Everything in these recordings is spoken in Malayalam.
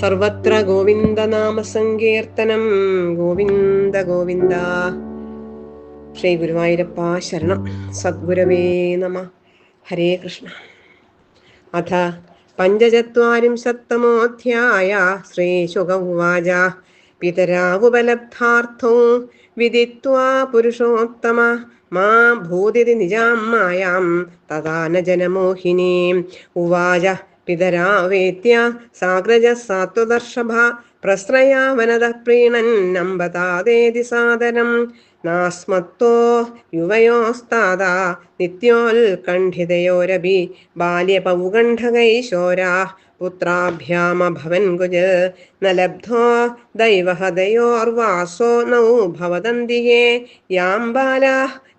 സർവത്ര ഗോവിന്ദനാമസങ്കീർത്തനം ഗോവിന്ദ ഗോവിന്ദ. ശ്രീ ഗുരുവായൂരപ്പ ശരണം. സദ്ഗുരവേ നമ. ഹരേ കൃഷ്ണ. അഥ പഞ്ചചത്വരിംശത്തമോധ്യായ ശ്രീശുക ഉവാച പിതരാവുപലബ്ധാർത്ഥോ വിദിത്വാ പുരുഷോത്തമ. മാ ഭൂതിരി നിജാം മായാം തഥാ ന ജനമോഹിനീം. ഉവാച. പിതരാവേത്യ സാഗ്രജ സാത്വദർഷഭ പ്രശ്രയാവനത പ്രീണന്നമ്പതാദേതി സാദരം. നാസ്മത്തോ യുവയോസ്താദാ നിത്യോൽകണ്ഠിതയോരഭി ബാല്യപൗകണ്ഠകൈശോരാ പുത്രാഭ്യാമഭവൻ ഗുജ നലബ്ധോ ലബ്ധോ ദൈവഹദയോർവാസോ നൗ ഭവദന്തിയേ യാം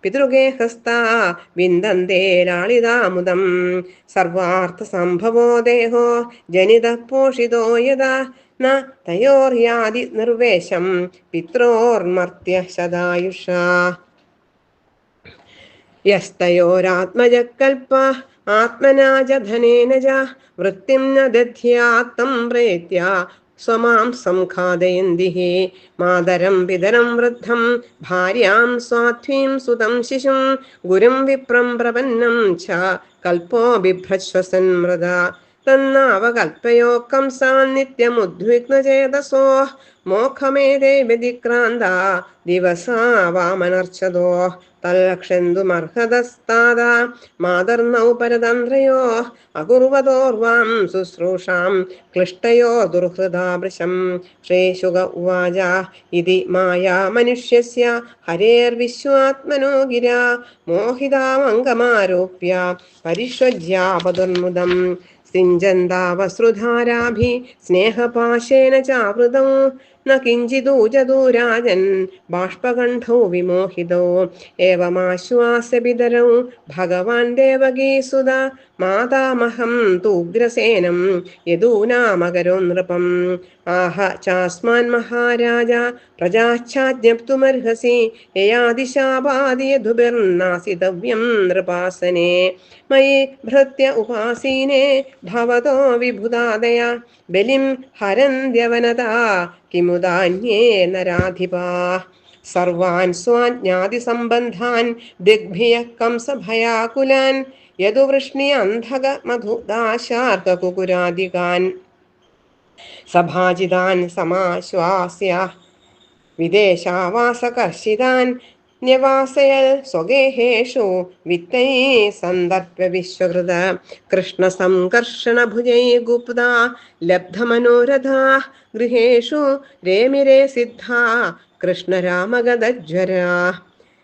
पितृगेहस्ता विन्दन्ते വിന്ദന്തേ ലാളിതാമുദം സർവാർത്ഥസംഭവോ ദേഹോ ജനിത പോഷിതോ യഥാ ന തയോർയാതി നിർവേശം പിത്രോർമർത്യ ശതായുഷ യസ്തയോരാത്മജക്കൽപ്പ ആത്മനാ ച ധനേന ച വൃത്തിം ന പ്രേത്യ സ്വമാം സംഘാതയന്തി മാതരം പിതരം വൃദ്ധം ഭാര്യാം സ്വാധ്വീം സുതം ശിശും ഗുരും വിപ്രം പ്രപന്നം ച കൽപ്പോ ബിഭ്രശ്വസൻ മൃത തന്നാവകൽപ്പയോ കംസാൻ നിത്യമുദ്വിഗ്നചേതസോ മോഖമേതേ വ്യതിക്രാന്ത ദിവസാ വാമനർച്ചതോ തൽക്ഷന്തുമർഹതസ്താദ മാതർനൗ പരതന്ത്രയോ അകുർവതോർവാം ശുശ്രൂഷാം ക്ലിഷ്ടയോ ദുർഹൃദാഭൃശം ശ്രീശുക ഉവാച ഇതി മായാ മനുഷ്യസ്യ ഹരേർവിശ്വാത്മനോ ഗിര മോഹിതാമംഗമാരോപ്യ പരിഷ്വജ്യാപതുർമുദം സിഞ്ചന്താവസ്രുധാരാഭി സ്നേഹപാശേന ചാവൃതൗ ന രാജൻ ബാഷ്പകണ്ഠോ വിമോഹിതോ ഏവമാശ്വാസ്യപിതരൗ ഭഗവാൻ ദേവകീസുത मातामहं तु उग्रसेनं यदूनामकरोन् नृपम्। आह, चास्मान् महाराज प्रजाश्चाज्ञप्तुमर्हसि ययादिशापादि नृपासने। मयि भृत्य उपासीने, भवतो विभुदादय बलिं हरन्त्यवनता किमुदान्ये नराधिपाः। सर्वान् स्वाज्ञादिसम्बन्धान् दिग्भियः कंसभयाकुलान् യദുവൃഷ്ണി അന്ധക മധുദാശാർക്കുകുരാദികാൻ സഭാജിതാൻ സമാശ്വാസ്യ വിദേശാവാസകർഷിതാൻ ന്യവാസയൽ സ്വഗേഹേഷു വിത്തൈ സന്ദർഭ വിശ്വകൃത കൃഷ്ണസംകർഷണഭുജൈ ഗുപ്ത ലബ്ധമനോരഥാ ഗൃഹേഷു രേമിരേ സിദ്ധാ കൃഷ്ണരാമഗതജ്വരാ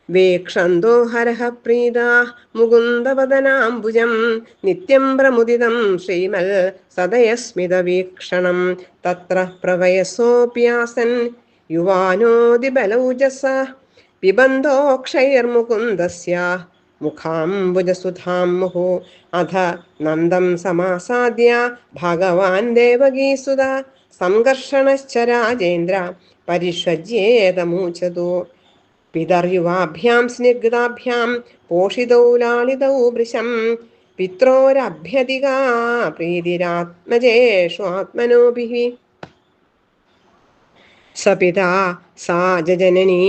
വീക്ഷന്തോ ഹരഹ പ്രീതാ മുകുന്ദവദനാംബുജം. നിത്യം പ്രമുദിതം ശ്രീമൽ സദയസ്മിത വീക്ഷണം. തത്ര പ്രവയസോപ്യാസൻ യുവാനോദിബലൗജസ. പിബന്ധോക്ഷൈർമുകുന്ദസ്യ മുഖാംബുജസുധാം മുഹു. അധ നന്ദം സമാസാദ്യ ഭഗവാൻ ദേവകീസുത. സംഘർഷണശ്ച രാജേന്ദ്ര പരിഷ്വജ്യേതമൂചതു പിതർയുവാഭ്യാം സ്നിഗ്ധാഭ്യാം പോഷിതൗ ലാളിതൗ വൃശം പിത്രോരഭ്യധികാ പ്രീതിരാത്മജേഷു ആത്മനോഭിः സപിതാ സാ ജനനി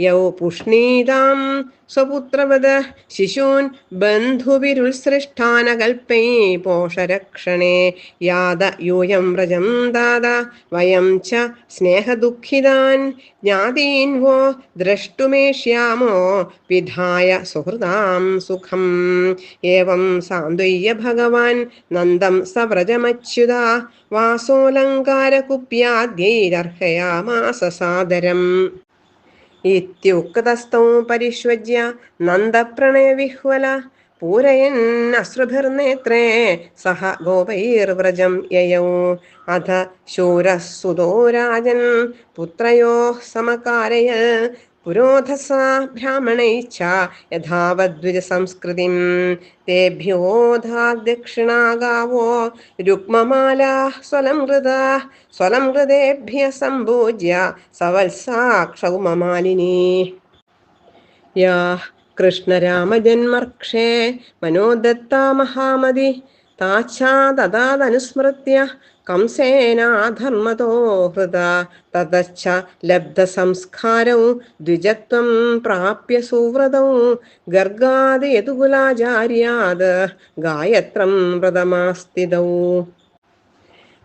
യൗ പുഷ്ണീതാം സ്വപുത്രവത. ശിശൂൻ ബന്ധുവിരുത്സൃഷ്ടാനകൽപ്പൈ പോഷരക്ഷണേ. യാത യൂയം വ്രജം ദാത വയം ച സ്നേഹദുഃഖിതാൻ. ജ്ഞാതീൻ വോ ദ്രഷ്ടുമേഷ്യാമോ വിധായ സുഹൃതാം സുഖം. ഏവം സാന്ത്വയ്യ ഭഗവാൻ നന്ദം സവ്രജമച്യുത. വാസോലങ്കാരകുപ്യാദ്യൈരർഹയാമാസ സാദരം ഇത്യുക്തസ്ഥൗ പരിഷ്വജ്യ നന്ദപ്രണയവിഹ്വല പൂരയന്നശ്രുഭിർനേത്രേ സഹ ഗോപൈർവ്രജം യയൗ. അധ ശൂരസുതോ രാജൻ പുത്രയോ സമകാരയ പുരോധസാ ബ്രാഹ്മണൈശ്ച യഥാവദ്വിജ സംസ്കൃതിം തേഭ്യോധാദക്ഷിണാ ഗാവോ രുക്മമാലാ സ്വലം ഹൃദ സ്വലം ഹൃദേഭ്യ സംഭൂജ്യ സവത്സാക്ഷൗമമാലിനീ. യാ കൃഷ്ണരാമജന്മർക്ഷേ മനോദത്താ മഹാമതി താച്ചാതദാതനുസ്മൃത്യ കംസേനാധർമ്മതോ ഹൃത തതശ്ച ലബ്ധസംസ്കാരവും ദ്വിജത്വം പ്രാപ്യ സുവ്രതവും ഗർഗാദി യതുകുലാചാര്യാത് ഗായത്രം വ്രതമാസ്ഥിതൗ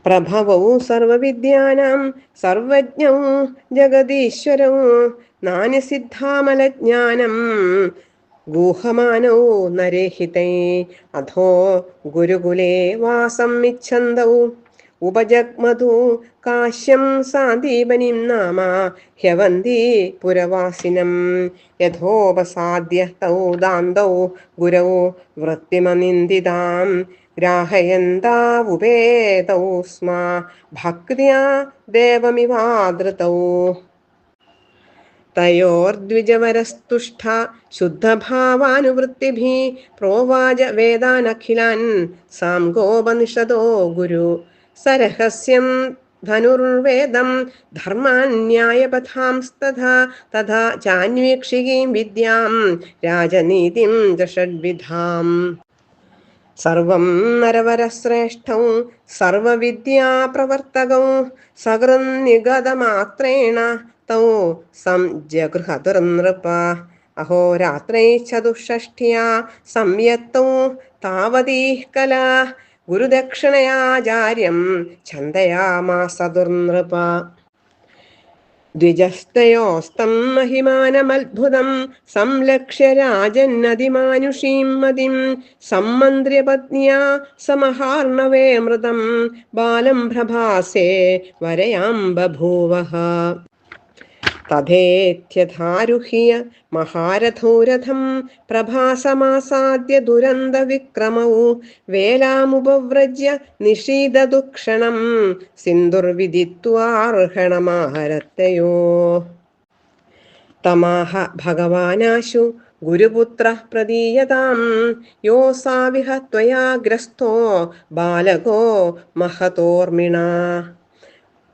പ്രഭവൗ സർവവിദ്യാനാം സർവജ്ഞവും ജഗതീശ്വരവും നാന്യസിദ്ധാമലജ്ഞാനം ഗൂഹമാനോ നരേഹിതൈ അധോ ഗുരുകുലേ വാസം ഇച്ഛന്തൗ. ഉപജഗ്മതു കാശ്യം സാദീപനിം നാമ ഹ്യവന്തി പുരവാസിനം. യഥോപസാദ്യ തൗ ദാന്തൗ ഗുരൗ വൃത്തിമനിന്ദിതാം. ഗ്രാഹയന്താവുപേതൗ സ്മ. ഭക്തിയാ ദേവമിവാദൃതൗ. തയോർദ്വിജവരസ്തുഷ്ഠ ശുദ്ധഭാവാനുവൃത്തിഭി പ്രോവാച വേദാനഖിലാൻ സാംഗോപനിഷദോ ഗുരു. സരഹസ്യം ധനുർവേദം ധർമാന്യായപഥാംസ്തഥ തഥാ രാജനീതിം ദഷഡ്വിധാം സർവം നരവരശ്രേഷ്ഠൗ സർവവിദ്യാപ്രവർത്തകൗ സകൃന്നിഗതമാത്രേണ തൗ സംജഗൃഹ തുറന്നൃപ്പ അഹോരാത്രൈ ചതുഷ്ഷ്ഠ്യ സംയത്തൗ താവതീ കല ഗുരുദക്ഷിണയാചാര്യം ഛന്തയാമാസ ദുർനൃപ ദ്വിജസ്തയോസ്തം മഹിമാനമത്ഭുതം സംലക്ഷ്യ രാജന്നതിമാനുഷീം മതിം സമ്മന്ത്രിയപത്നിയ സമഹാർണവേ മൃതം ബാലം പ്രഭാസേ വരയാം ബഭൂവ തഥേത്യഥാരുഹ്യ മഹാരഥോരഥം പ്രഭാസമാസാദ്യ ദുരന്തവിക്രമൗ വേലാമുപവ്രജ്യ നിഷീദദുക്ഷണം സിന്ധുർവിദിത്വാർഹണമാഹരത്തയോ തമാഹ ഭഗവാനാശു ഗുരുപുത്ര പ്രദീയതാം യോ സാവിഹ ഗ്രസ്തോ ബാലകോ മഹതോർമിണ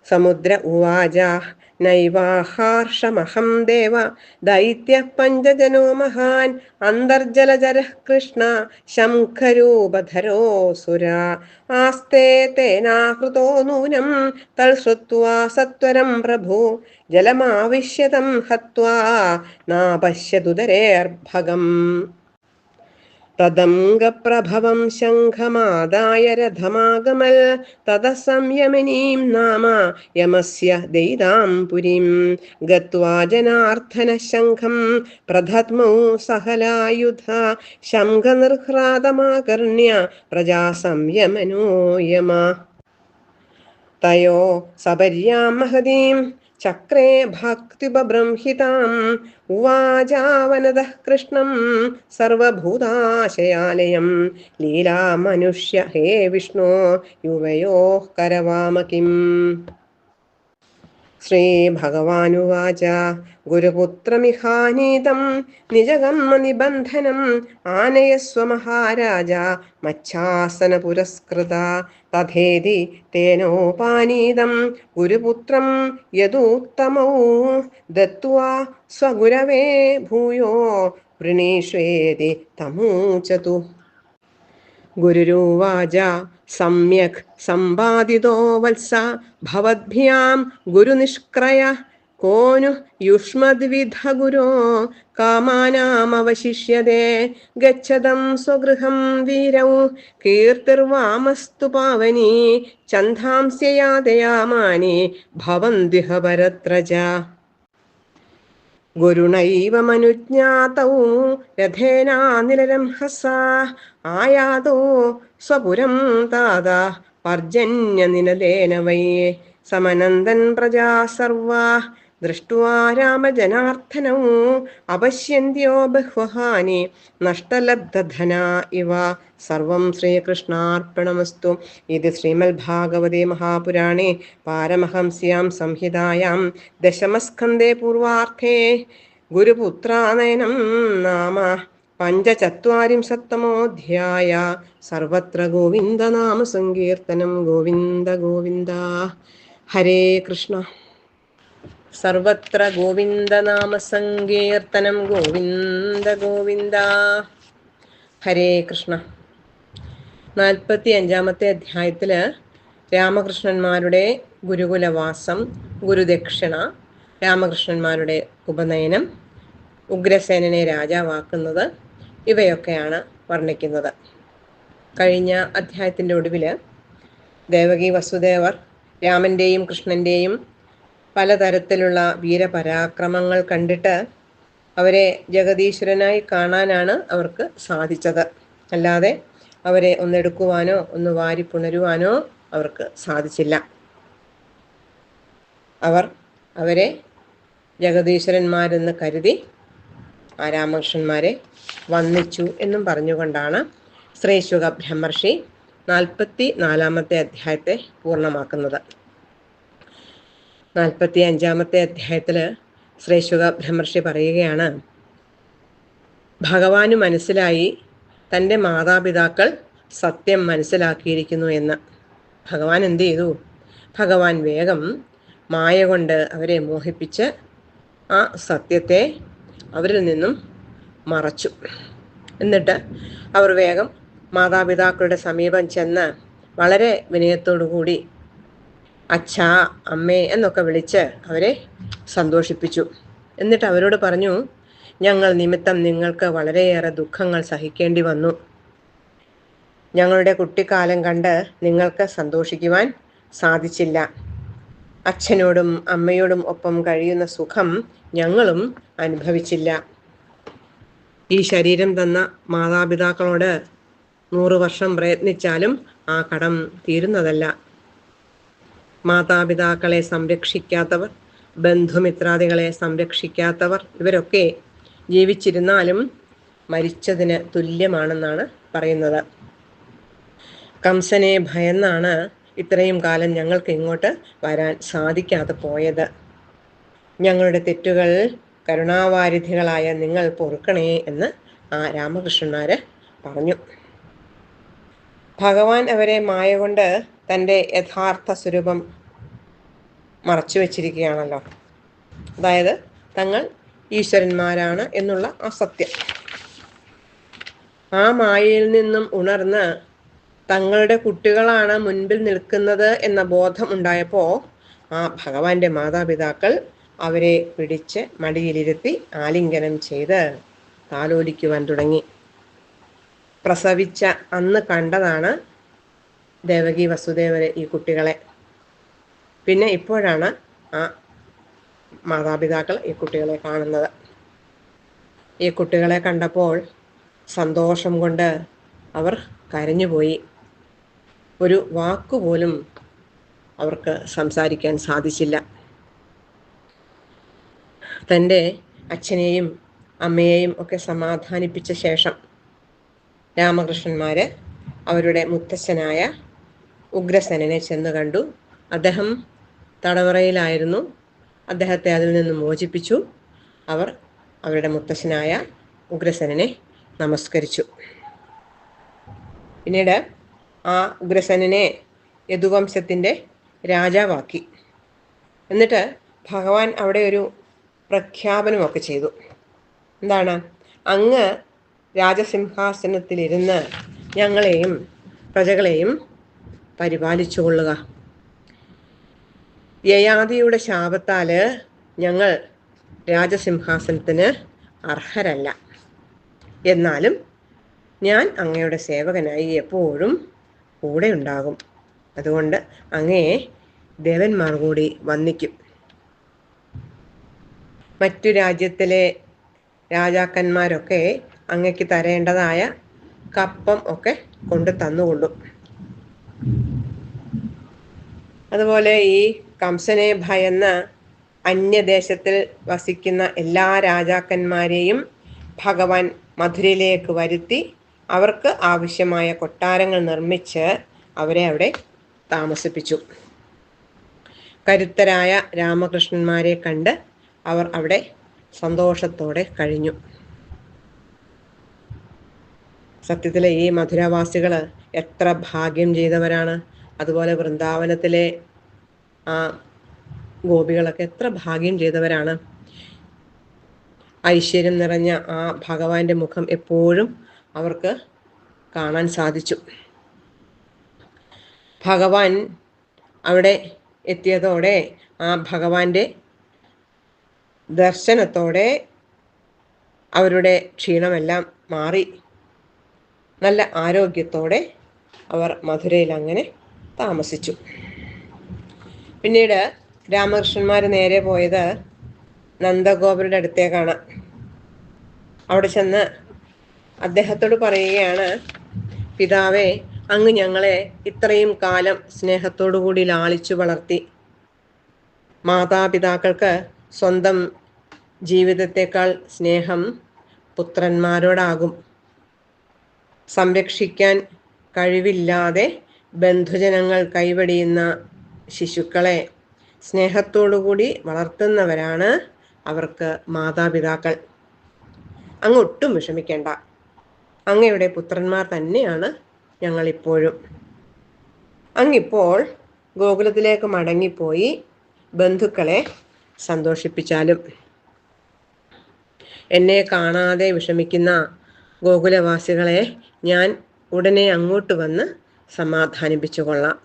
സമുദ്ര ഉവാചാ നൈവാഹാർഷമഹം ദേവ ദൈത്യ പഞ്ചജനോ മഹാൻ അന്തർജലചര കൃഷ്ണ ശംഖരൂപധരോ സുര ആസ്തേ തേനാഹൃതോ നൂനം തൽശ്രുവാ സത്വരം പ്രഭു ജലമാവിശ്യതം ഹത്വാ നാപശ്യതുദരേർഭകം തദംഗപ്രഭവം ശംഖമാദായ രഥമാഗമൽ തത സംയമിനീം നാമ യമസ്യ ദൈതാം പുരീം ഗത്വാ ശംഖം പ്രധത്മൗ സഹലായുധ ശംഖ നിർഹ്രാദമാകർണ്യ പ്രജാ സംയമനോയമ തയോ സപര്യാം മഹതീം चक्रे भक्त्युपबृंहिताम् उवाचावनदः कृष्णं सर्वभूताशयालयं लीलामनुष्य हे विष्णो युवयोः करवाम किम् ശ്രീഭഗവാനുവാച. ഗുരുപുത്രമിഹാനീതം നിജകമ്മ നിബന്ധനം ആനയസ്വ മഹാരാജ മച്ഛാസന പുരസ്കൃത. തഥേതി തേനോപാനീതം ഗുരുപുത്രം യദൂത്തമൗ. ദത്വാ സ്വഗുരവേ ഭൂയോ വൃണീഷ്വേതി തമൂചതു ഗുരുരുവാച सम्यक् सम्पादितो वत्स भवद्भ्यां गुरुनिष्क्रय को नु युष्मद्विधगुरो कामानामवशिष्यते गच्छतं स्वगृहं वीरौ कीर्तिर्वामस्तु पावनी छन्दांस्य यातयामानि भवन्त्युह परत्र च ഗുരുണൈവമനുജ്ഞാതൗ രഥേനാനിലരം ഹസ ആയാതോ സ്വപുരം താത പർജന്യനിലേന വൈ സമനന്ദൻ പ്രജാ സർവാ. ദൃഷ്ട്വാ രാമജനാർദ്ദനോ. അപശ്യന്ത്യോ ബഹ്വഹാനി നഷ്ടലബ്ധന ഇവ. സർവം ശ്രീകൃഷ്ണാർപ്പണമസ്തു. ഇത് ശ്രീമദ്ഭാഗവതേ മഹാപുരാണേ. പാരമഹംസ്യാം സംഹിതായാം. ദശമസ്കന്ധേ പൂർവാർത്ഥേ ഗുരുപുത്രാനയനം നാമ. പഞ്ചചത്വരിംശത്തമോധ്യായ. സർവത്ര ഗോവിന്ദനാമ സങ്കീർത്തനം. ഗോവിന്ദ ഗോവിന്ദ. ഹരേ കൃഷ്ണ. സർവത്ര ഗോവിന്ദനാമസങ്കീർത്തനം ഗോവിന്ദ ഗോവിന്ദ. ഹരേ കൃഷ്ണ. നാൽപ്പത്തി അഞ്ചാമത്തെ അധ്യായത്തിൽ രാമകൃഷ്ണന്മാരുടെ ഗുരുകുലവാസം ഗുരുദക്ഷിണ രാമകൃഷ്ണന്മാരുടെ ഉപനയനം ഉഗ്രസേനനെ രാജാവാക്കുന്നത് ഇവയൊക്കെയാണ് വർണിക്കുന്നത്. കഴിഞ്ഞ അധ്യായത്തിന്റെ ഒടുവിൽ ദേവകി വസുദേവർ രാമന്റെയും കൃഷ്ണന്റെയും പലതരത്തിലുള്ള വീരപരാക്രമങ്ങൾ കണ്ടിട്ട് അവരെ ജഗതീശ്വരനായി കാണാനാണ് അവർക്ക് സാധിച്ചത്. അല്ലാതെ അവരെ ഒന്നെടുക്കുവാനോ ഒന്ന് വാരി പുണരുവാനോ അവർക്ക് സാധിച്ചില്ല. അവർ അവരെ ജഗതീശ്വരന്മാരെന്ന് കരുതി ആ രാമകൃഷ്ണന്മാരെ വന്നിച്ചു എന്നും പറഞ്ഞുകൊണ്ടാണ് ശ്രീശുഖ ബ്രഹ്മർഷി നാൽപ്പത്തി നാലാമത്തെ അധ്യായത്തെ പൂർണമാക്കുന്നത്. നാൽപ്പത്തി അഞ്ചാമത്തെ അധ്യായത്തിൽ ശ്രീശുഖ ബ്രഹ്മർഷി പറയുകയാണ് ഭഗവാന് മനസ്സിലായി തന്റെ മാതാപിതാക്കൾ സത്യം മനസ്സിലാക്കിയിരിക്കുന്നു എന്ന്. ഭഗവാൻ എന്ത് ചെയ്തു? ഭഗവാൻ വേഗം മായ കൊണ്ട് അവരെ മോഹിപ്പിച്ച് ആ സത്യത്തെ അവരിൽ നിന്നും മറച്ചു. എന്നിട്ട് അവർ വേഗം മാതാപിതാക്കളുടെ സമീപം ചെന്ന് വളരെ വിനയത്തോടു കൂടി അച്ഛാ അമ്മേ എന്നൊക്കെ വിളിച്ച് അവരെ സന്തോഷിപ്പിച്ചു. എന്നിട്ട് അവരോട് പറഞ്ഞു ഞങ്ങൾ നിമിത്തം നിങ്ങൾക്ക് വളരെയേറെ ദുഃഖങ്ങൾ സഹിക്കേണ്ടി വന്നു. ഞങ്ങളുടെ കുട്ടിക്കാലം കണ്ട് നിങ്ങൾക്ക് സന്തോഷിക്കുവാൻ സാധിച്ചില്ല. അച്ഛനോടും അമ്മയോടും ഒപ്പം കഴിയുന്ന സുഖം ഞങ്ങളും അനുഭവിച്ചില്ല. ഈ ശരീരം തന്ന മാതാപിതാക്കളോട് നൂറു വർഷം പ്രയത്നിച്ചാലും ആ കടം തീരുന്നതല്ല. മാതാപിതാക്കളെ സംരക്ഷിക്കാത്തവർ ബന്ധുമിത്രാദികളെ സംരക്ഷിക്കാത്തവർ ഇവരൊക്കെ ജീവിച്ചിരുന്നാലും മരിച്ചതിന് തുല്യമാണെന്നാണ് പറയുന്നത്. കംസനെ ഭയന്നാണ് ഇത്രയും കാലം ഞങ്ങൾക്ക് ഇങ്ങോട്ട് വരാൻ സാധിക്കാതെ പോയത്. ഞങ്ങളുടെ തെറ്റുകൾ കരുണാവാരിധികളായ നിങ്ങൾ പൊറുക്കണേ എന്ന് ആ രാമകൃഷ്ണന്മാര് പറഞ്ഞു. ഭഗവാൻ അവരെ മായ കൊണ്ട് തന്റെ യഥാർത്ഥ സ്വരൂപം മറച്ചു വച്ചിരിക്കുകയാണല്ലോ. അതായത് തങ്ങൾ ഈശ്വരന്മാരാണ് എന്നുള്ള ആ സത്യം. ആ മായയിൽ നിന്നും ഉണർന്ന് തങ്ങളുടെ കുട്ടികളാണ് മുൻപിൽ നിൽക്കുന്നത് എന്ന ബോധം ഉണ്ടായപ്പോൾ ആ ഭഗവാന്റെ മാതാപിതാക്കൾ അവരെ പിടിച്ച് മടിയിലിരുത്തി ആലിംഗനം ചെയ്ത് താലോലിക്കുവാൻ തുടങ്ങി. പ്രസവിച്ച അന്ന് കണ്ടതാണ് ദേവകി വസുദേവരെ ഈ കുട്ടികളെ. പിന്നെ ഇപ്പോഴാണ് ആ മാതാപിതാക്കൾ ഈ കുട്ടികളെ കാണുന്നത്. ഈ കുട്ടികളെ കണ്ടപ്പോൾ സന്തോഷം കൊണ്ട് അവർ കരഞ്ഞുപോയി ഒരു വാക്കുപോലും അവർക്ക് സംസാരിക്കാൻ സാധിച്ചില്ല. തന്റെ അച്ഛനെയും അമ്മയെയും ഒക്കെ സമാധാനിപ്പിച്ച ശേഷം രാമകൃഷ്ണന്മാര് അവരുടെ മുത്തച്ഛനായ ഉഗ്രസേനനെ ചെന്ന് കണ്ടു. അദ്ദേഹം തടവറയിലായിരുന്നു. അദ്ദേഹത്തെ അതിൽ നിന്ന് മോചിപ്പിച്ചു. അവർ അവരുടെ മുത്തശ്ശനായ ഉഗ്രസേനനെ നമസ്കരിച്ചു. പിന്നീട് ആ ഉഗ്രസേനനെ യദുവംശത്തിന്റെ രാജാവാക്കി. എന്നിട്ട് ഭഗവാൻ അവിടെ ഒരു പ്രഖ്യാപനമൊക്കെ ചെയ്തു. എന്താണ്? അങ്ങ് രാജസിംഹാസനത്തിലിരുന്ന് ഞങ്ങളെയും പ്രജകളെയും പരിപാലിച്ചുകൊള്ളുക. യയാദിയുടെ ശാപത്താൽ ഞങ്ങൾ രാജസിംഹാസനത്തിന് അർഹരല്ല. എന്നാലും ഞാൻ അങ്ങയുടെ സേവകനായി എപ്പോഴും കൂടെ ഉണ്ടാകും അതുകൊണ്ട് അങ്ങയെ ദേവന്മാർ കൂടി വന്നിക്കും മറ്റു രാജ്യത്തിലെ രാജാക്കന്മാരൊക്കെ അങ്ങയ്ക്ക് തരേണ്ടതായ കപ്പം ഒക്കെ കൊണ്ട് തന്നുകൊള്ളും അതുപോലെ ഈ കംസനെ ഭയന്ന് അന്യദേശത്തിൽ വസിക്കുന്ന എല്ലാ രാജാക്കന്മാരെയും ഭഗവാൻ മധുരയിലേക്ക് വരുത്തി അവർക്ക് ആവശ്യമായ കൊട്ടാരങ്ങൾ നിർമ്മിച്ച് അവരെ അവിടെ താമസിപ്പിച്ചു. കരുത്തരായ രാമകൃഷ്ണന്മാരെ കണ്ട് അവർ അവിടെ സന്തോഷത്തോടെ കഴിഞ്ഞു. സത്യത്തിലെ ഈ മധുരവാസികൾ എത്ര ഭാഗ്യം ചെയ്തവരാണ്. അതുപോലെ വൃന്ദാവനത്തിലെ ആ ഗോപികളൊക്കെ എത്ര ഭാഗ്യം ചെയ്തവരാണ്. ഐശ്വര്യം നിറഞ്ഞ ആ ഭഗവാന്റെ മുഖം എപ്പോഴും അവർക്ക് കാണാൻ സാധിച്ചു. ഭഗവാൻ അവിടെ എത്തിയതോടെ ആ ഭഗവാന്റെ ദർശനത്തോടെ അവരുടെ ക്ഷീണമെല്ലാം മാറി. നല്ല ആരോഗ്യത്തോടെ അവർ മധുരയിൽ അങ്ങനെ താമസിച്ചു. പിന്നീട് രാമകൃഷ്ണന്മാർ നേരെ പോയത് നന്ദഗോപരുടെ അടുത്തേക്കാണ്. അവിടെ ചെന്ന് അദ്ദേഹത്തോട് പറയുകയാണ് പിതാവേ അങ്ങ് ഞങ്ങളെ ഇത്രയും കാലം സ്നേഹത്തോടു കൂടി ലാളിച്ചു വളർത്തി. മാതാപിതാക്കൾക്ക് സ്വന്തം ജീവിതത്തെക്കാൾ സ്നേഹം പുത്രന്മാരോടാകും. സംരക്ഷിക്കാൻ കഴിവില്ലാതെ ബന്ധുജനങ്ങൾ കൈവടിയുന്ന ശിശുക്കളെ സ്നേഹത്തോടുകൂടി വളർത്തുന്നവരാണ് അവർക്ക് മാതാപിതാക്കൾ. അങ്ങ് ഒട്ടും വിഷമിക്കേണ്ട. അങ്ങയുടെ പുത്രന്മാർ തന്നെയാണ് ഞങ്ങളിപ്പോഴും. അങ്ങിപ്പോൾ ഗോകുലത്തിലേക്ക് മടങ്ങിപ്പോയി ബന്ധുക്കളെ സന്തോഷിപ്പിച്ചാലും. എന്നെ കാണാതെ വിഷമിക്കുന്ന ഗോകുലവാസികളെ ഞാൻ ഉടനെ അങ്ങോട്ട് വന്ന് സമാധാനിപ്പിച്ചു കൊള്ളാം.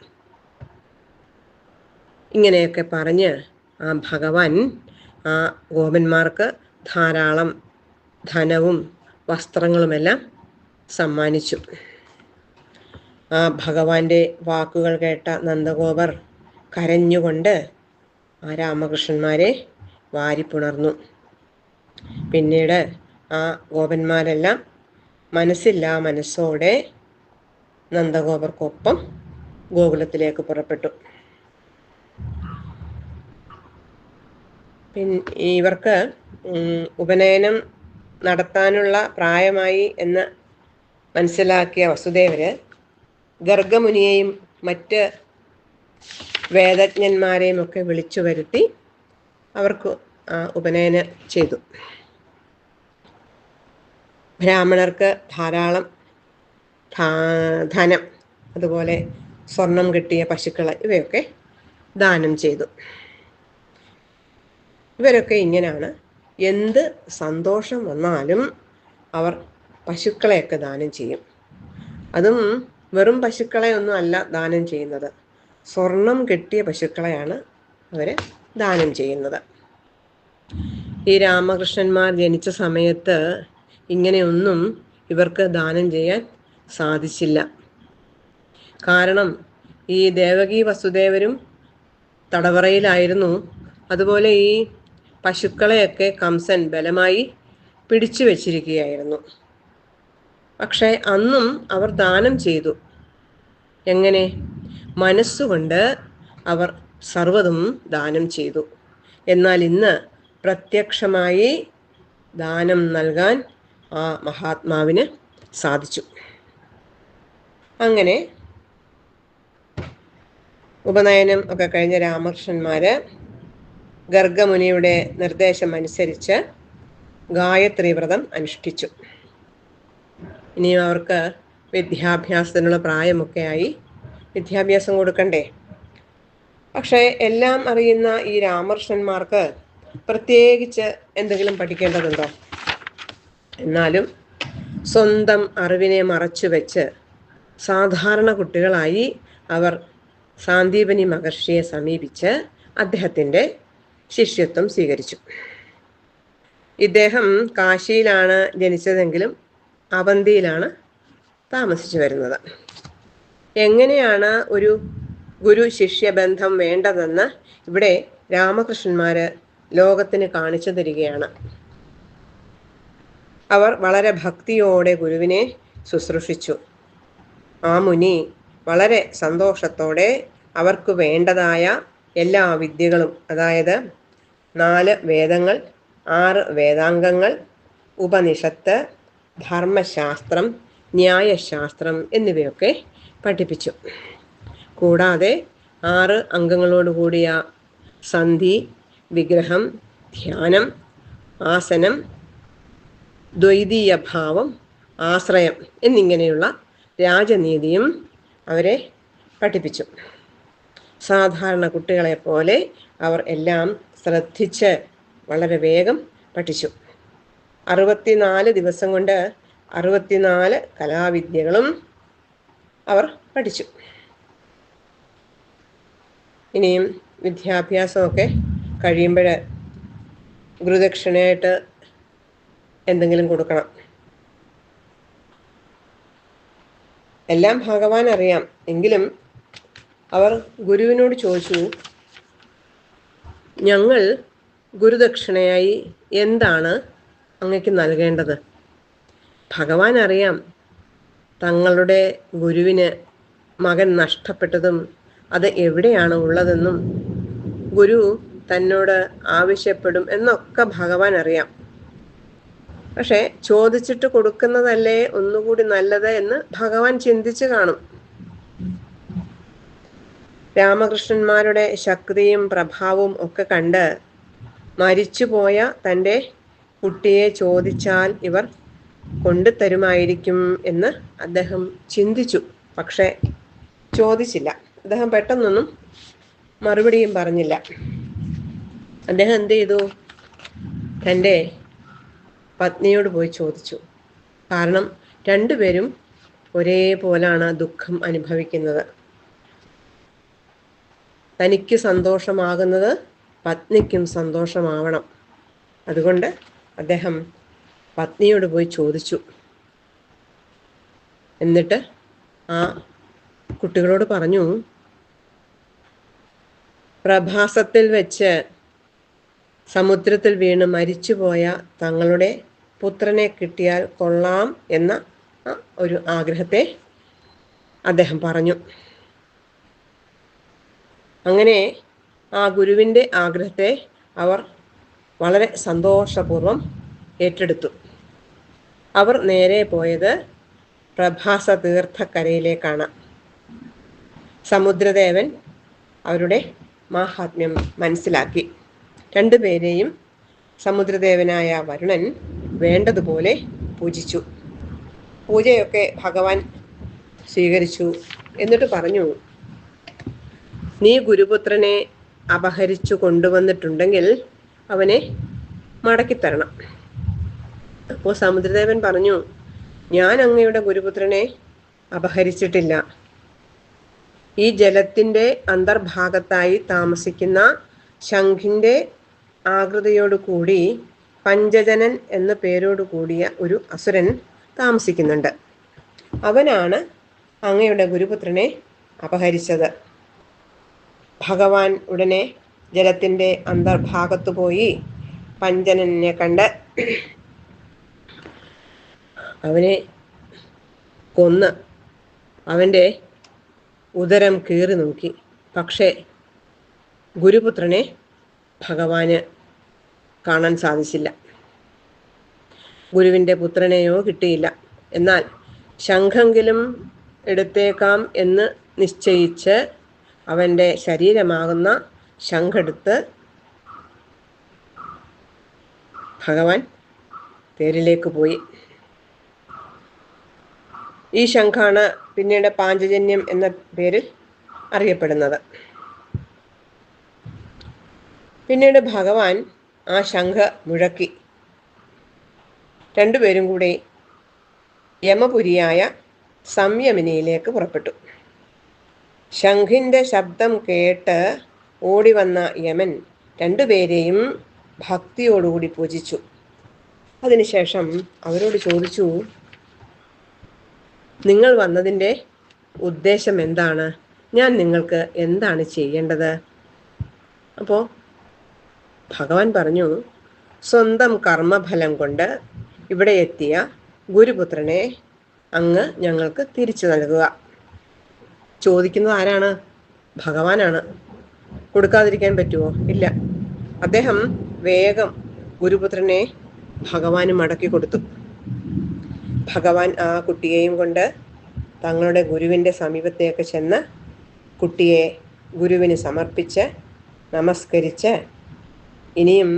ഇങ്ങനെയൊക്കെ പറഞ്ഞ് ആ ഭഗവാൻ ആ ഗോപന്മാർക്ക് ധാരാളം ധനവും വസ്ത്രങ്ങളുമെല്ലാം സമ്മാനിച്ചു. ആ ഭഗവാന്റെ വാക്കുകൾ കേട്ട നന്ദഗോപർ കരഞ്ഞുകൊണ്ട് ആ രാമകൃഷ്ണന്മാരെ വാരിപ്പുണർന്നു. പിന്നീട് ആ ഗോപന്മാരെല്ലാം മനസ്സില്ലാ മനസ്സോടെ നന്ദഗോപർക്കൊപ്പം ഗോകുലത്തിലേക്ക് പുറപ്പെട്ടു. പിന്നെ ഇവർക്ക് ഉപനയനം നടത്താനുള്ള പ്രായമായി എന്ന് മനസ്സിലാക്കിയ വസുദേവര് ഗർഗമുനിയെയും മറ്റ് വേദജ്ഞന്മാരെയും ഒക്കെ വിളിച്ചു വരുത്തി അവർക്ക് ഉപനയനം ചെയ്തു. ബ്രാഹ്മണർക്ക് ധാരാളം ധനം അതുപോലെ സ്വർണം കിട്ടിയ പശുക്കൾ ഇവയൊക്കെ ദാനം ചെയ്തു. ഇവരൊക്കെ ഇങ്ങനെയാണ് എന്ത് സന്തോഷം വന്നാലും അവർ പശുക്കളെയൊക്കെ ദാനം ചെയ്യും. അതും വെറും പശുക്കളെ ഒന്നും അല്ല ദാനം ചെയ്യുന്നത്. സ്വർണം കിട്ടിയ പശുക്കളെയാണ് അവർ ദാനം ചെയ്യുന്നത്. ഈ രാമകൃഷ്ണന്മാർ ജനിച്ച സമയത്ത് ഇങ്ങനെയൊന്നും ഇവർക്ക് ദാനം ചെയ്യാൻ സാധിച്ചില്ല. കാരണം ഈ ദേവകി വസുദേവരും തടവറയിലായിരുന്നു. അതുപോലെ ഈ പശുക്കളെയൊക്കെ കംസൻ ബലമായി പിടിച്ചു വച്ചിരിക്കുകയായിരുന്നു. പക്ഷേ അന്നും അവർ ദാനം ചെയ്തു. എങ്ങനെ? മനസ്സുകൊണ്ട് അവർ സർവതും ദാനം ചെയ്തു. എന്നാൽ ഇന്ന് പ്രത്യക്ഷമായി ദാനം നൽകാൻ ആ മഹാത്മാവിന് സാധിച്ചു. അങ്ങനെ ഉപനയനം ഒക്കെ കഴിഞ്ഞ രാമകൃഷ്ണന്മാര് ഗർഗമുനിയുടെ നിർദ്ദേശം അനുസരിച്ച് ഗായത്രി വ്രതം അനുഷ്ഠിച്ചു. ഇനിയും അവർക്ക് വിദ്യാഭ്യാസത്തിനുള്ള പ്രായമൊക്കെ ആയി വിദ്യാഭ്യാസം കൊടുക്കണ്ടേ? പക്ഷേ എല്ലാം അറിയുന്ന ഈ രാമകൃഷ്ണന്മാർക്ക് പ്രത്യേകിച്ച് എന്തെങ്കിലും പഠിക്കേണ്ടതുണ്ടോ? എന്നാലും സ്വന്തം അറിവിനെ മറച്ചു വെച്ച് സാധാരണ കുട്ടികളായി അവർ സാന്ദീപനി മഹർഷിയെ സമീപിച്ച് അദ്ദേഹത്തിന്റെ ശിഷ്യത്വം സ്വീകരിച്ചു. ഇദ്ദേഹം കാശിയിലാണ് ജനിച്ചതെങ്കിലും അവന്തിയിലാണ് താമസിച്ചു വരുന്നത്. എങ്ങനെയാണ് ഒരു ഗുരു ശിഷ്യ ബന്ധം വേണ്ടതെന്ന് ഇവിടെ രാമകൃഷ്ണന്മാര് ലോകത്തിന് കാണിച്ചു തരികയാണ്. അവർ വളരെ ഭക്തിയോടെ ഗുരുവിനെ ശുശ്രൂഷിച്ചു. ആ മുനി വളരെ സന്തോഷത്തോടെ അവർക്ക് വേണ്ടതായ എല്ലാ വിദ്യകളും അതായത് നാല് വേദങ്ങൾ ആറ് വേദാംഗങ്ങൾ ഉപനിഷത്ത് ധർമ്മശാസ്ത്രം ന്യായശാസ്ത്രം എന്നിവയൊക്കെ പഠിപ്പിച്ചു. കൂടാതെ ആറ് അംഗങ്ങളോട് കൂടിയ സന്ധി വിഗ്രഹം ധ്യാനം ആസനം ദ്വൈതീയ ഭാവം ആശ്രയം എന്നിങ്ങനെയുള്ള രാജനീതിയും അവരെ പഠിപ്പിച്ചു. സാധാരണ കുട്ടികളെ പോലെ അവർ എല്ലാം ശ്രദ്ധിച്ച് വളരെ വേഗം പഠിച്ചു. അറുപത്തിനാല് ദിവസം കൊണ്ട് അറുപത്തിനാല് കലാവിദ്യകളും അവർ പഠിച്ചു. ഇനിയും വിദ്യാഭ്യാസമൊക്കെ കഴിയുമ്പോൾ ഗുരുദക്ഷിണയായിട്ട് എന്തെങ്കിലും കൊടുക്കണം. എല്ലാം ഭഗവാൻ അറിയാം. എങ്കിലും അവർ ഗുരുവിനോട് ചോദിച്ചു ഞങ്ങൾ ഗുരുദക്ഷിണയായി എന്താണ് അങ്ങക്ക് നൽകേണ്ടത്? ഭഗവാൻ അറിയാം തങ്ങളുടെ ഗുരുവിന് മകൻ നഷ്ടപ്പെട്ടതും അത് എവിടെയാണ് ഉള്ളതെന്നും ഗുരു തന്നോട് ആവശ്യപ്പെടും എന്നൊക്കെ ഭഗവാൻ അറിയാം. പക്ഷെ ചോദിച്ചിട്ട് കൊടുക്കുന്നതല്ലേ ഒന്നുകൂടി നല്ലത് എന്ന് ഭഗവാൻ ചിന്തിച്ചു കാണും. രാമകൃഷ്ണന്മാരുടെ ശക്തിയും പ്രഭാവവും ഒക്കെ കണ്ട് മരിച്ചുപോയ തന്റെ കുട്ടിയെ ചോദിച്ചാൽ ഇവർ കൊണ്ടുതരുമായിരിക്കും എന്ന് അദ്ദേഹം ചിന്തിച്ചു. പക്ഷെ ചോദിച്ചില്ല. അദ്ദേഹം പെട്ടെന്നൊന്നും മറുപടിയും പറഞ്ഞില്ല. അദ്ദേഹം എന്ത് ചെയ്തു? തന്റെ പത്നിയോട് പോയി ചോദിച്ചു. കാരണം രണ്ടുപേരും ഒരേപോലാണ് ദുഃഖം അനുഭവിക്കുന്നത്. തനിക്ക് സന്തോഷമാകുന്നത് പത്നിക്കും സന്തോഷമാവണം. അതുകൊണ്ട് അദ്ദേഹം പത്നിയോട് പോയി ചോദിച്ചു. എന്നിട്ട് ആ കുട്ടികളോട് പറഞ്ഞു പ്രഭാസത്തിൽ വെച്ച് സമുദ്രത്തിൽ വീണ് മരിച്ചുപോയ തങ്ങളുടെ പുത്രനെ കിട്ടിയാൽ കൊള്ളാം എന്ന ഒരു ആഗ്രഹത്തെ അദ്ദേഹം പറഞ്ഞു. അങ്ങനെ ആ ഗുരുവിന്റെ ആഗ്രഹത്തെ അവർ വളരെ സന്തോഷപൂർവം ഏറ്റെടുത്തു. അവർ നേരെ പോയത് പ്രഭാസ തീർത്ഥക്കരയിലേക്കാണ് സമുദ്രദേവൻ അവരുടെ മാഹാത്മ്യം മനസ്സിലാക്കി. രണ്ടുപേരെയും സമുദ്രദേവനായ വരുണൻ വേണ്ടതുപോലെ പൂജിച്ചു. പൂജയൊക്കെ ഭഗവാൻ സ്വീകരിച്ചു. എന്നിട്ട് പറഞ്ഞു നീ ഗുരുപുത്രനെ അപഹരിച്ചു കൊണ്ടുവന്നിട്ടുണ്ടെങ്കിൽ അവനെ മടക്കിത്തരണം. അപ്പോൾ സമുദ്രദേവൻ പറഞ്ഞു ഞാൻ അങ്ങയുടെ ഗുരുപുത്രനെ അപഹരിച്ചിട്ടില്ല. ഈ ജലത്തിന്റെ അന്തർഭാഗത്തായി താമസിക്കുന്ന ശംഖിന്റെ ആകൃതിയോടുകൂടി പഞ്ചജനൻ എന്ന പേരോട് കൂടിയ ഒരു അസുരൻ താമസിക്കുന്നുണ്ട്. അവനാണ് അങ്ങയുടെ ഗുരുപുത്രനെ അപഹരിച്ചത്. ഭഗവാൻ ഉടനെ ജലത്തിന്റെ അന്തർഭാഗത്തു പോയി പഞ്ചനനെ കണ്ട് അവനെ കൊന്ന് അവന്റെ ഉദരം കീറി നോക്കി. പക്ഷേ ഗുരുപുത്രനെ ഭഗവാന് കാണാൻ സാധിച്ചില്ല. ഗുരുവിന്റെ പുത്രനെയോ കിട്ടിയില്ല. എന്നാൽ ശംഖെങ്കിലും എടുത്തേക്കാം എന്ന് നിശ്ചയിച്ച് അവന്റെ ശരീരമാകുന്ന ശംഖെടുത്ത് ഭഗവാൻ പേരിലേക്ക് പോയി. ഈ ശംഖാണ് പിന്നീട് പാഞ്ചജന്യം എന്ന പേരിൽ അറിയപ്പെടുന്നത്. പിന്നീട് ഭഗവാൻ ആ ശംഖ മുഴക്കി. രണ്ടുപേരും കൂടെ യമപുരിയായ സംയമിനിയിലേക്ക് പുറപ്പെട്ടു. ശംഖിന്റെ ശബ്ദം കേട്ട് ഓടി വന്ന യമൻ രണ്ടുപേരെയും ഭക്തിയോടുകൂടി പൂജിച്ചു. അതിനുശേഷം അവരോട് ചോദിച്ചു നിങ്ങൾ വന്നതിന്റെ ഉദ്ദേശം എന്താണ്? ഞാൻ നിങ്ങൾക്ക് എന്താണ് ചെയ്യേണ്ടത്? അപ്പോൾ ഭഗവാൻ പറഞ്ഞു സ്വന്തം കർമ്മഫലം കൊണ്ട് ഇവിടെ എത്തിയ ഗുരുപുത്രനെ അങ്ങ് ഞങ്ങൾക്ക് തിരിച്ചു നൽകുക. ചോദിക്കുന്നത് ആരാണ്? ഭഗവാനാണ്. കൊടുക്കാതിരിക്കാൻ പറ്റുമോ? ഇല്ല. അദ്ദേഹം വേഗം ഗുരുപുത്രനെ ഭഗവാന് മടക്കി കൊടുത്തു. ഭഗവാൻ ആ കുട്ടിയെയും കൊണ്ട് തങ്ങളുടെ ഗുരുവിന്റെ സമീപത്തേക്ക് ചെന്ന് കുട്ടിയെ ഗുരുവിന് സമർപ്പിച്ച് നമസ്കരിച്ച് ഇനിയും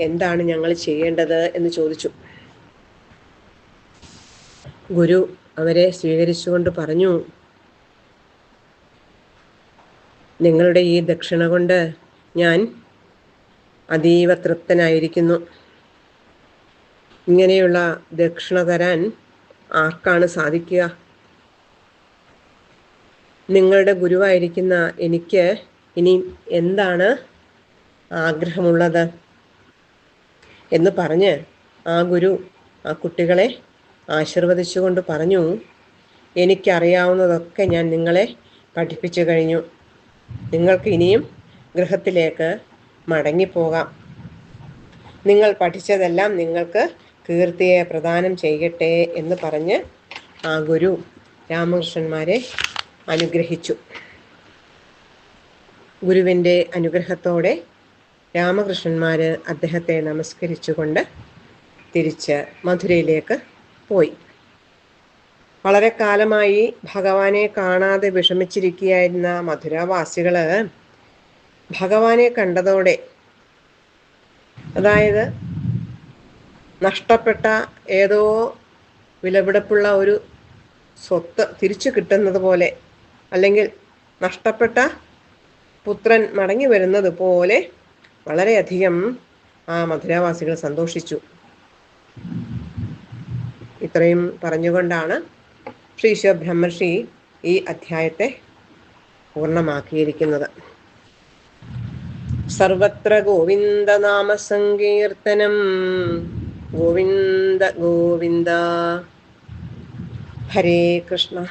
എന്താണ് ഞങ്ങൾ ചെയ്യേണ്ടത് എന്ന് ചോദിച്ചു. ഗുരു അവരെ സ്വീകരിച്ചുകൊണ്ട് പറഞ്ഞു നിങ്ങളുടെ ഈ ദക്ഷിണ കൊണ്ട് ഞാൻ അതീവ തൃപ്തനായിരിക്കുന്നു. ഇങ്ങനെയുള്ള ദക്ഷിണ തരാൻ ആർക്കാണ് സാധിക്കുക? നിങ്ങളുടെ ഗുരുവായിരിക്കുന്ന എനിക്ക് ഇനി എന്താണ് ആഗ്രഹമുള്ളത് എന്ന് പറഞ്ഞ് ആ ഗുരു ആ കുട്ടികളെ ആശീർവദിച്ചുകൊണ്ട് പറഞ്ഞു എനിക്കറിയാവുന്നതൊക്കെ ഞാൻ നിങ്ങളെ പഠിപ്പിച്ചു കഴിഞ്ഞു. നിങ്ങൾക്ക് ഇനിയും ഗൃഹത്തിലേക്ക് മടങ്ങിപ്പോകാം. നിങ്ങൾ പഠിച്ചതെല്ലാം നിങ്ങൾക്ക് കീർത്തിയെ പ്രദാനം ചെയ്യട്ടെ എന്ന് പറഞ്ഞ് ആ ഗുരു രാമകൃഷ്ണന്മാരെ അനുഗ്രഹിച്ചു. ഗുരുവിന്റെ അനുഗ്രഹത്തോടെ രാമകൃഷ്ണന്മാർ അദ്ദേഹത്തെ നമസ്കരിച്ചുകൊണ്ട് തിരിച്ച് മധുരയിലേക്ക് പോയി. വളരെ കാലമായി ഭഗവാനെ കാണാതെ വിഷമിച്ചിരിക്കുകയായിരുന്ന മധുരവാസികൾ ഭഗവാനെ കണ്ടതോടെ അതായത് നഷ്ടപ്പെട്ട ഏതോ വിലപിടപ്പുള്ള ഒരു സ്വത്ത് തിരിച്ചു കിട്ടുന്നത് പോലെ അല്ലെങ്കിൽ നഷ്ടപ്പെട്ട പുത്രൻ മടങ്ങി വരുന്നത് പോലെ വളരെയധികം ആ മധുരാവാസികൾ സന്തോഷിച്ചു. ഇത്രയും പറഞ്ഞുകൊണ്ടാണ് ശ്രീ ശിവ ബ്രഹ്മർഷി ഈ അധ്യായത്തെ പൂർണമാക്കിയിരിക്കുന്നത്. സർവത്ര ഗോവിന്ദനാമ സങ്കീർത്തനം ഗോവിന്ദ ഗോവിന്ദ. ഹരേ കൃഷ്ണ.